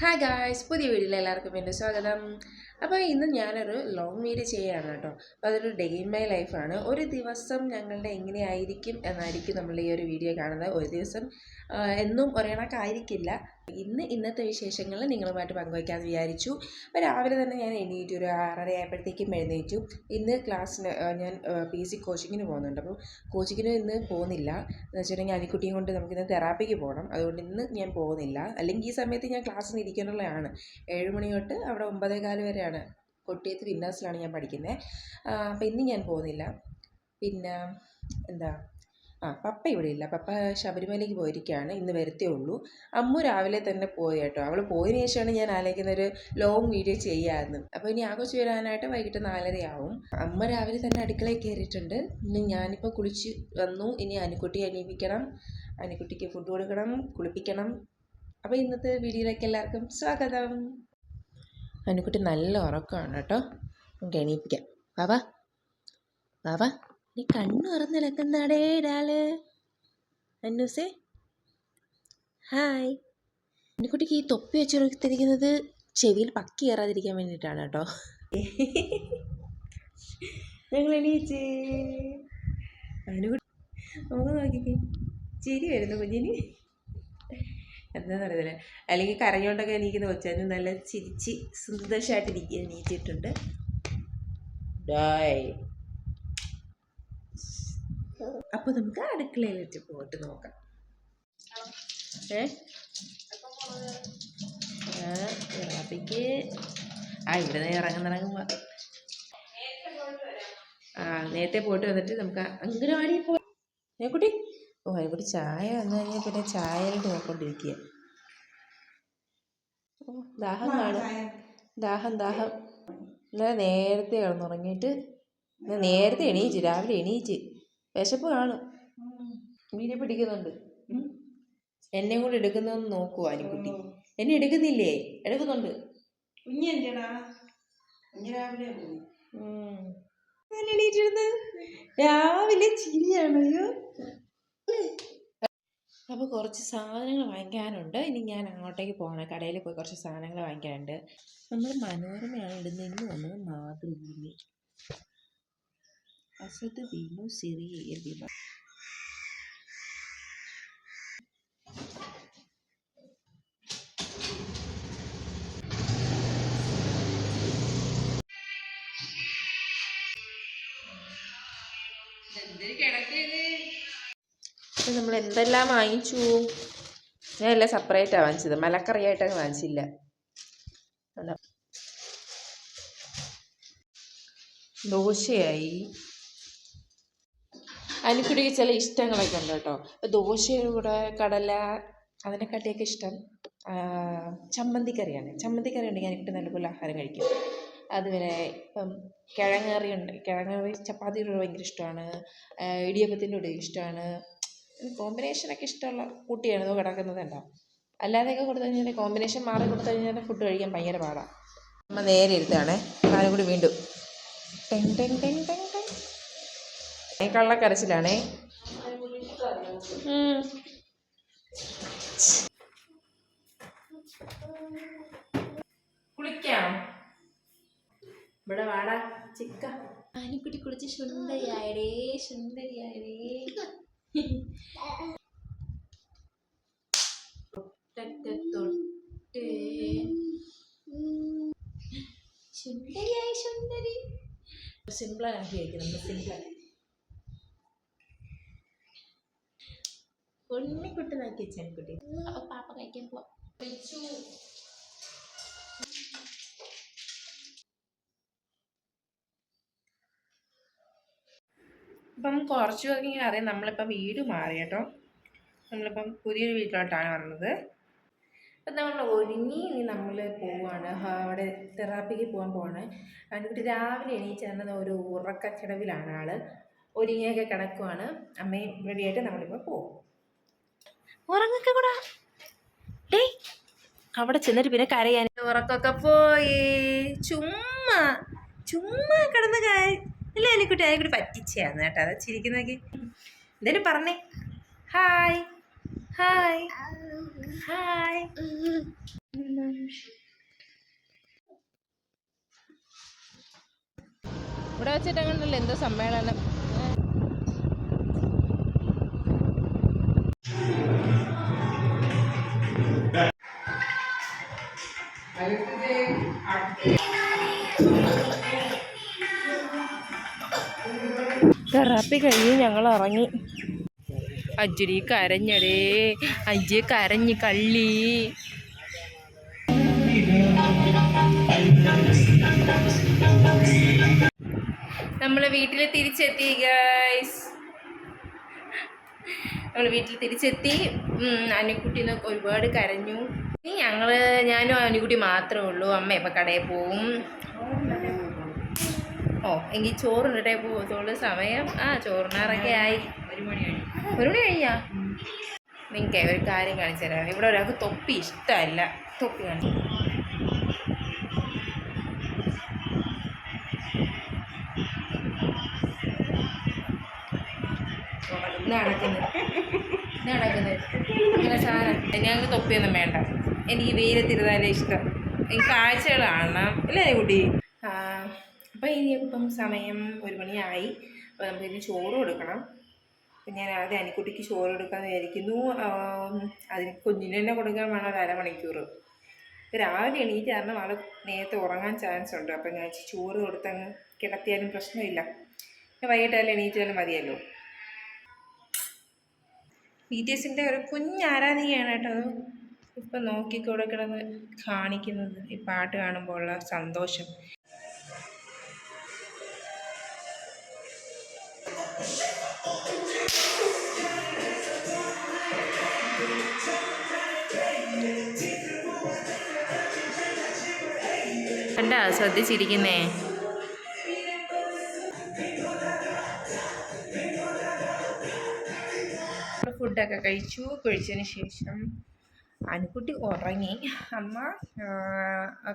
Hi guys പുതിയ വീഡിയോയിൽ എല്ലാവർക്കും എന്റെ സ്വാഗതം. അപ്പോൾ ഇന്ന് ഞാനൊരു ലോങ് വീഡിയോ ചെയ്യുകയാണ് കേട്ടോ. അപ്പോൾ അതൊരു ഡേ ഇൻ മൈ ലൈഫാണ് ഒരു ദിവസം ഞങ്ങളുടെ എങ്ങനെയായിരിക്കും എന്നായിരിക്കും നമ്മൾ ഈ ഒരു വീഡിയോ കാണുന്നത്. ഒരു ദിവസം എന്നും ഒരേ കണക്കായിരിക്കില്ല ഇന്ന് ഇന്നത്തെ വിശേഷങ്ങൾ നിങ്ങളുമായിട്ട് പങ്കുവയ്ക്കാമെന്ന് വിചാരിച്ചു. അപ്പോൾ രാവിലെ തന്നെ ഞാൻ എണീറ്റു ഒരു ആറര ആയപ്പോഴത്തേക്കും എഴുന്നേറ്റു. ഇന്ന് ക്ലാസ്സിന് ഞാൻ പി സി കോച്ചിങ്ങിന് പോകുന്നുണ്ട്. അപ്പോൾ കോച്ചിങ്ങിന് ഇന്ന് പോകുന്നില്ല. എന്ന് വെച്ചിട്ടുണ്ടെങ്കിൽ അനിക്കുട്ടിയും കൊണ്ട് നമുക്കിന്ന് തെറാപ്പിക്ക് പോകണം അതുകൊണ്ട് ഇന്ന് ഞാൻ പോകുന്നില്ല. അല്ലെങ്കിൽ ഈ സമയത്ത് ഞാൻ ക്ലാസ്സിന് ഇരിക്കാനുള്ളതാണ് ഏഴ് മണി തൊട്ട് അവിടെ ഒമ്പതേകാൽ വരെയാണ്. കൊട്ടിയത്ത് വിന്നേഴ്സിലാണ് ഞാൻ പഠിക്കുന്നത്. അപ്പോൾ ഇന്ന് ഞാൻ പോകുന്നില്ല. പിന്നെ എന്താ? ആ പപ്പ ഇവിടെ ഇല്ല. പപ്പ ശബരിമലയ്ക്ക് പോയിരിക്കുകയാണ് ഇന്ന് വരത്തേ ഉള്ളൂ. അമ്മു രാവിലെ തന്നെ പോയി കേട്ടോ. അവൾ പോയതിന് ശേഷമാണ് ഞാൻ ആലോചിക്കുന്ന ഒരു ലോങ് വീഡിയോ ചെയ്യാമെന്ന് അപ്പോൾ ഇനി ആഘോഷ് വരാനായിട്ട് വൈകിട്ട് നാലരയാവും. അമ്മ രാവിലെ തന്നെ അടുക്കളയിൽ കയറിയിട്ടുണ്ട്. ഇനി ഞാനിപ്പോൾ കുളിച്ച് വന്നു. ഇനി അനുക്കുട്ടി എണീപ്പിക്കണം. അനുക്കുട്ടിക്ക് ഫുഡ് കൊടുക്കണം കുളിപ്പിക്കണം. അപ്പോൾ ഇന്നത്തെ വീഡിയോയിലേക്ക് എല്ലാവർക്കും സ്വാഗതം. അനുക്കുട്ടി നല്ല ഉറക്കമാണ് കേട്ടോ. നമുക്ക് എണീപ്പിക്കാം. വാവാ വാവാ നീ കണ്ണു തുറന്നിലക്കുന്നടേ ഡാൽ അന്നൂസേ. ഹായ്. അനുക്കുട്ടിക്ക് ഈ തൊപ്പി വെച്ച് കൊടുത്തിരിക്കുന്നത് ചെവിയിൽ പക്കി കയറാതിരിക്കാൻ വേണ്ടിയിട്ടാണ് കേട്ടോ. ഞങ്ങൾ നമുക്ക് നോക്കിക്കേ. ചിരി വരുന്നു കുഞ്ഞിന്. എന്താണെന്ന് അറിയത്തില്ല. അല്ലെങ്കിൽ കരഞ്ഞോണ്ടൊക്കെ എനിക്ക് കൊച്ചാന് നല്ല ചിരിച്ച് സന്തോഷമായിട്ടിരിക്കുക എണീറ്റിട്ടുണ്ട്. ഡായ്. അപ്പോൾ നമുക്ക് അടുക്കളയിലിട്ട് പോയിട്ട് നോക്കാം. ഏ? ആ, ഇവിടെ നിന്ന് ഇറങ്ങുന്നിറങ്ങും ആ നേരത്തെ പോയിട്ട് വന്നിട്ട് നമുക്ക് അങ്കനവാടിയിൽ പോയി ഓ ഇവിടെ ചായ വന്നു കഴിഞ്ഞാൽ പിന്നെ ചായയിലോട്ട് നോക്കൊണ്ടിരിക്കുക. ഓ ദാഹം കാണും. ദാഹം ദാഹം. ഇന്നലെ നേരത്തെ കിടന്നുറങ്ങിയിട്ട്. ഇന്ന് നേരത്തെ എണീച്ച് രാവിലെ എണീച്ച്. വിശപ്പ് കാണും. മീനെ പിടിക്കുന്നുണ്ട്. എന്നെ കൂടെ എടുക്കുന്നതെന്ന് നോക്കുവാ അനിക്കുട്ടി എന്നെ എടുക്കുന്നില്ലേ? എടുക്കുന്നുണ്ട്. കുഞ്ഞ് രാവിലെ എണീറ്റിരുന്ന്. രാവിലെ ചിരിയാണ്. അയ്യോ. അപ്പോൾ കുറച്ച് സാധനങ്ങൾ വാങ്ങിക്കാനുണ്ട്. ഇനി ഞാൻ അങ്ങോട്ടേക്ക് പോകണം. കടയിൽ പോയി കുറച്ച് സാധനങ്ങൾ വാങ്ങിക്കാനുണ്ട്. നമ്മൾ മനോരമയാണ് ഇടുന്നത് ഇന്ന് വന്നത് മാതൃഭൂമി. അസത്ത് വീണു സിറിയയിൽ അപ്പോൾ നമ്മൾ എന്തെല്ലാം വാങ്ങിച്ചു? ഞാൻ എല്ലാം സെപ്പറേറ്റാണ് വാങ്ങിച്ചത്. മലക്കറിയായിട്ടൊക്കെ വാങ്ങിച്ചില്ല. ദോശയായി. അനിക്കുട്ടിക്ക് ചില ഇഷ്ടങ്ങളൊക്കെ ഉണ്ട് കേട്ടോ. ഇപ്പോൾ ദോശയുടെ കൂടെ കടല അതിനെക്കാട്ടിയൊക്കെ ഇഷ്ടം ചമ്മന്തിക്കറിയാണ്. ചമ്മന്തിക്കറി ഉണ്ടെങ്കിൽ അനിക്കുട്ടി നല്ലപോലെ ആഹാരം കഴിക്കും. അതുപോലെ ഇപ്പം കിഴങ്ങറി ഉണ്ട്. കിഴങ്ങറി ചപ്പാത്തിയുടെ കൂടെ ഭയങ്കര ഇഷ്ടമാണ്. ഇടിയപ്പത്തിന്റെ കൂടെ ഇഷ്ടമാണ്. കോമ്പിനേഷനൊക്കെ ഇഷ്ടമുള്ള കുട്ടിയാണ്. കിടക്കുന്നത് കണ്ടോ? അല്ലാതെയൊക്കെ കൊടുത്തു കഴിഞ്ഞാൽ കോമ്പിനേഷൻ മാറി കൊടുത്തു കഴിഞ്ഞാൽ ഫുഡ് കഴിക്കാൻ ഭയങ്കര പാടാണ് അമ്മ നേരെ ഇരുത്താണേ ആരും കൂടി വീണ്ടും. ടെങ് ടെങ് ടെങ് ഏ, കള്ളക്കരച്ചിലാണേ. കുളിക്കാം. ഇവിടെ വാടാ ചിക്ക. ആനിക്കുട്ടി കുളിച്ച് സുന്ദരിയായടേ സുന്ദരിയായടേ. തൊട്ടൊക്കെ തൊട്ട്. സുന്ദരിയായി സുന്ദരി. സിമ്പിളാക്കി ഉണ്ണിക്കുട്ടനാക്കി വെച്ചാൽ കുട്ടി അപ്പൊ പാപ്പ കഴിക്കാൻ പോവാം. ഇപ്പം കുറച്ച് പേർക്ക് ഇങ്ങനെ അറിയാം. നമ്മളിപ്പം വീട് മാറി കേട്ടോ. നമ്മളിപ്പം പുതിയൊരു വീട്ടിലോട്ടാണ് വന്നത്. അപ്പം നമ്മൾ ഒരുങ്ങി ഇനി നമ്മൾ പോവാണ്. അവിടെ തെറാപ്പിക്ക് പോകാൻ പോവാണ്. അതിനുവേണ്ടി രാവിലെ എണീച്ചിരുന്നത് ഒരു ഉറക്കക്കിടവിലാണ് ആൾ ഒരുങ്ങിയൊക്കെ കിടക്കുവാണ്. അമ്മയും റെഡിയായിട്ട് നമ്മളിപ്പോൾ പോകും ഉറങ്ങൊക്കെ കൂടാ ഡേ അവിടെ ചെന്നിട്ട് പിന്നെ കരയാൻ ഉറക്കൊക്കെ പോയി. ചുമ്മാ ചുമ്മാ കിടന്ന് ഇല്ല എനിക്കുട്ടി അതിനെക്കുട്ടി പറ്റിച്ചാന്ന് കേട്ടോ. അതാ ചിരിക്കുന്നൊക്കെ എന്തേലും പറഞ്ഞേ. ഹായ്. ഹായ്. ഹായ്. ഇവിടെ വെച്ചിട്ട് അങ്ങനെ എന്തോ സമ്മേളനം? തെറാപ്പി കഴിഞ്ഞ് ഞങ്ങൾ ഇറങ്ങി അജുരി കരഞ്ഞടേ അജ്ജി കരഞ്ഞ് കള്ളി. നമ്മൾ വീട്ടിൽ തിരിച്ചെത്തി ഗൈസ് നമ്മൾ വീട്ടിൽ തിരിച്ചെത്തി. അനുക്കുട്ടി എന്നൊക്കെ ഒരുപാട് കരഞ്ഞു. ഞങ്ങൾ ഞാനും അനുക്കുട്ടി മാത്രമേ ഉള്ളൂ. അമ്മ ഇപ്പം കടയിൽ പോവും. ഓ എങ്കിൽ ചോറിനിട്ടേ പോകത്തുള്ളൂ സമയം. ആ ചോറിനാറൊക്കെ ആയി. ഒരു മണി കഴിഞ്ഞാ. നിങ്ങൾക്ക് ഒരു കാര്യം കാണിച്ചു തരാം. ഇവിടെ ഒരാൾക്ക് തൊപ്പി ഇഷ്ടമല്ല തൊപ്പി കാണിച്ചു നടക്കുന്നത്. നടക്കുന്നത്. ഇങ്ങനെ സാധനം. ഞങ്ങൾക്ക് തൊപ്പിയൊന്നും വേണ്ട. എനിക്ക് വെയിലത്തിരുന്നാലേ ഇഷ്ടം. എനിക്ക് കാഴ്ചകൾ കാണണം. അല്ലേ കുട്ടി? അപ്പം ഇനി ഇപ്പം സമയം ഒരു മണിയായി. അപ്പോൾ നമുക്ക് ഇനി ചോറ് കൊടുക്കണം. ഞാൻ ആദ്യം അനിക്കുട്ടിക്ക് ചോറ് കൊടുക്കാൻ വിചാരിക്കുന്നു. അതിന് കുഞ്ഞിന് തന്നെ കൊടുക്കാൻ വേണം ഒരു അരമണിക്കൂർ രാവിലെ എണീറ്റ് കാരണം ആൾ നേരത്തെ ഉറങ്ങാൻ ചാൻസ് ഉണ്ട്. അപ്പം ഞാൻ ചോറ് കൊടുത്തങ്ങ് കിടത്തിയാലും പ്രശ്നമില്ല. പിന്നെ വൈകിട്ടായാലും എണീറ്റാലും മതിയല്ലോ. ബി ടി എസിന്റെ ഒരു കുഞ്ഞ് ആരാധികയാണ് കേട്ടോ ഇപ്പം നോക്കിക്കൂടെ കിടന്ന് കാണിക്കുന്നത് ഈ പാട്ട് കാണുമ്പോൾ ഉള്ള സന്തോഷം. കണ്ടാ ശ്രദ്ധിച്ചിരിക്കുന്നേ. ഫുഡൊക്കെ കഴിച്ചു. കഴിച്ചതിന് ശേഷം അനുക്കുട്ടി ഉറങ്ങി. അമ്മ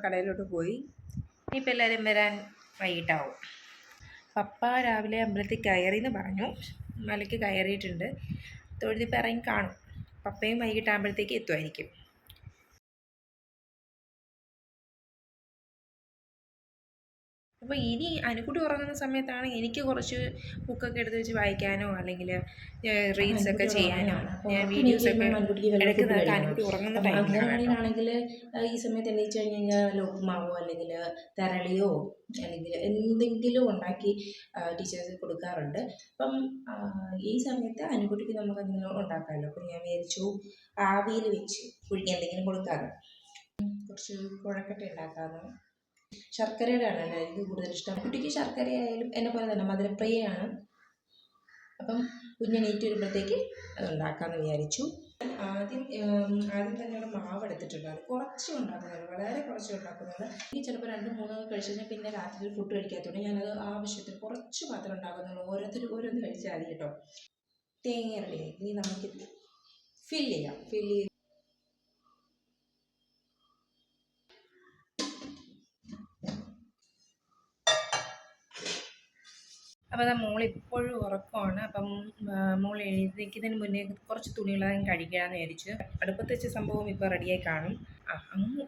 കടയിലോട്ട് പോയി. ഇനിയിപ്പോൾ എല്ലാവരും വരാൻ വൈകിട്ടാവും. പപ്പ രാവിലെ അമ്പലത്തിൽ കയറി എന്ന് പറഞ്ഞു. മലയ്ക്ക് കയറിയിട്ടുണ്ട്. തൊഴുതിപ്പോൾ ഇറങ്ങി കാണും. പപ്പയും വൈകിട്ടാകുമ്പോഴത്തേക്ക് എത്തുമായിരിക്കും. അപ്പോൾ ഇനി അനുക്കുട്ടി ഉറങ്ങുന്ന സമയത്താണ് എനിക്ക് കുറച്ച് ബുക്കൊക്കെ എടുത്ത് വെച്ച് വായിക്കാനോ അല്ലെങ്കിൽ റീൽസ് ഒക്കെ ചെയ്യാനോ. ഞാൻ വീഡിയോസ് ഒക്കെ എടുക്കുന്നത് അനുക്കുട്ടി ഉറങ്ങുന്ന ടൈമിലാണെങ്കിൽ ഈ സമയത്ത് എണീച്ച് കഴിഞ്ഞ് കഴിഞ്ഞാൽ ഉപ്പുമാവോ അല്ലെങ്കിൽ തരളിയോ അല്ലെങ്കിൽ എന്തെങ്കിലും ഉണ്ടാക്കി ടീച്ചേഴ്സ് കൊടുക്കാറുണ്ട്. അപ്പം ഈ സമയത്ത് അനുകുട്ടിക്ക് നമുക്ക് എന്തെങ്കിലും ഉണ്ടാക്കാമല്ലോ. അപ്പം ഞാൻ വിചാരിച്ചു ആവിയിൽ വെച്ച് കുഴിക്കാൻ എന്തെങ്കിലും കൊടുക്കാറുണ്ട് കുറച്ച് കുഴക്കട്ട ഉണ്ടാക്കാമെന്ന് ശർക്കരയുടെ ആണ് എനിക്ക് കൂടുതൽ ഇഷ്ടം. കുട്ടിക്ക് ശർക്കര ആയാലും എന്നെ പോലെ തന്നെ മധുരപ്രിയയാണ് അപ്പം കുഞ്ഞെണീറ്റ് വരുമ്പോഴത്തേക്ക് അത് ഉണ്ടാക്കാമെന്ന് വിചാരിച്ചു. ആദ്യം ആദ്യം തന്നെ ഇവിടെ മാവ് എടുത്തിട്ടുണ്ട്. കുറച്ച് ഉണ്ടാക്കുന്നുള്ളൂ വളരെ കുറച്ച് ഉണ്ടാക്കുന്നുള്ളൂ ഈ ചിലപ്പോൾ രണ്ട് മൂന്ന് കഴിച്ച് കഴിഞ്ഞാൽ പിന്നെ രാത്രി ഫുഡ് കഴിക്കാത്തതുകൊണ്ട് ഞാനത് ആവശ്യത്തിന് കുറച്ച് മാത്രം ഉണ്ടാക്കുന്നുള്ളൂ. ഓരോരുത്തർ ഓരോന്ന് കഴിച്ചാൽ മതി കേട്ടോ. തേങ്ങ റെഡി ഇനി നമുക്ക് ഫില്ല് ചെയ്യാം. ഫില്ല് ചെയ്ത് അപ്പോൾ മോൾ ഇപ്പോഴും ഉറക്കമാണ്. അപ്പം മോൾ എഴുതിക്കുന്നതിന് മുന്നേ കുറച്ച് തുണികളും കഴിക്കാമെന്ന് വിചാരിച്ചു. അടുപ്പത്ത് വെച്ച സംഭവം ഇപ്പോൾ റെഡിയായി കാണും. അങ്ങ്.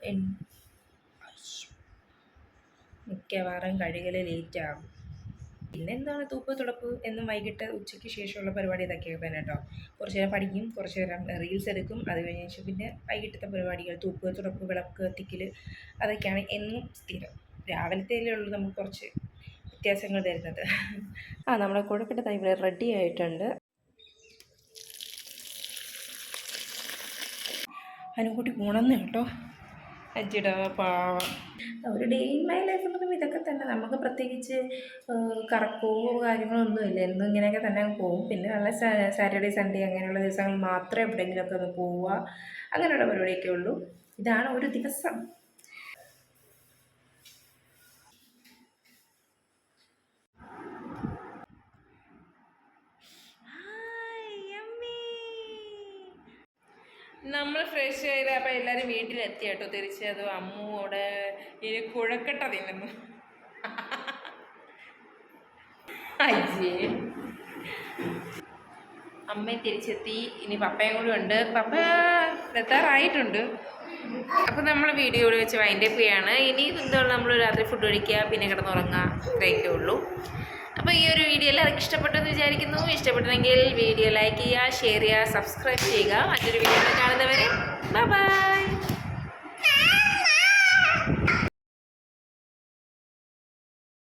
മിക്കവാറും കഴുകൽ ലേറ്റ് ആകും പിന്നെ എന്താണ് തൂപ്പ് തുടപ്പ് എന്നും വൈകിട്ട് ഉച്ചയ്ക്ക് ശേഷമുള്ള പരിപാടി ഇതൊക്കെ തന്നെ കേട്ടോ. കുറച്ച് നേരം പഠിക്കും കുറച്ച് നേരം റീൽസ് എടുക്കും. അത് കഴിഞ്ഞ ശേഷം പിന്നെ വൈകിട്ടത്തെ പരിപാടികൾ തൂപ്പ് തുടപ്പ് വിളക്ക് കത്തിക്കൽ അതൊക്കെയാണ് എന്നും സ്ഥിരം. രാവിലത്തേലേ ഉള്ളൂ നമുക്ക് കുറച്ച് വ്യത്യാസങ്ങൾ തരുന്നത്. ആ നമ്മുടെ കുഴക്കട്ട തൈ ഇവിടെ റെഡി ആയിട്ടുണ്ട്. അതിനെക്കൂട്ടി ഗുണന്ന് കേട്ടോ. അജിട പാവം. ഒരു ഡേ ഇൻ മൈ ലൈഫ് എന്ന് പറയുമ്പോൾ ഇതൊക്കെ തന്നെ നമുക്ക് പ്രത്യേകിച്ച് കറക്കോ കാര്യങ്ങളോ ഒന്നുമില്ല എന്നും ഇങ്ങനെയൊക്കെ തന്നെ അങ്ങ് പോകും. പിന്നെ നല്ല സാറ്റർഡേ സൺഡേ അങ്ങനെയുള്ള ദിവസങ്ങൾ മാത്രമേ എവിടെയെങ്കിലുമൊക്കെ ഒന്ന് പോവുക. അങ്ങനെയുള്ള പരിപാടിയൊക്കെ ഉള്ളൂ. ഇതാണ് ഒരു ദിവസം. നമ്മൾ ഫ്രഷ് ചെയ്ത് അപ്പോൾ എല്ലാവരും വീട്ടിലെത്തി കേട്ടോ. തിരിച്ച് അത് അമ്മൂടെ ഇനി കുഴക്കട്ട തിന്നുന്നു. അയ്യേ. അമ്മ തിരിച്ചെത്തി. ഇനി പപ്പയും കൂടി ഉണ്ട്. പപ്പ എത്താറായിട്ടുണ്ട്. അപ്പോൾ നമ്മൾ വീഡിയോ ഇവിടെ വെച്ച് വൈൻഡപ്പ് ചെയ്യാണ്. ഇനി എന്തുകൊണ്ട് നമ്മൾ രാത്രി ഫുഡ് കഴിക്കുക പിന്നെ കിടന്നുറങ്ങുക. ഇത്രയൊക്കെ ഉള്ളൂ. അപ്പോൾ ഈ ഒരു വീഡിയോ എല്ലാവർക്കും ഇഷ്ടപ്പെട്ടെന്ന് വിചാരിക്കുന്നു. ഇഷ്ടപ്പെട്ടെങ്കിൽ വീഡിയോ ലൈക്ക് ചെയ്യുക ഷെയർ ചെയ്യുക സബ്സ്ക്രൈബ് ചെയ്യുക. മറ്റൊരു വീഡിയോ കാണുന്നവരെ ബൈ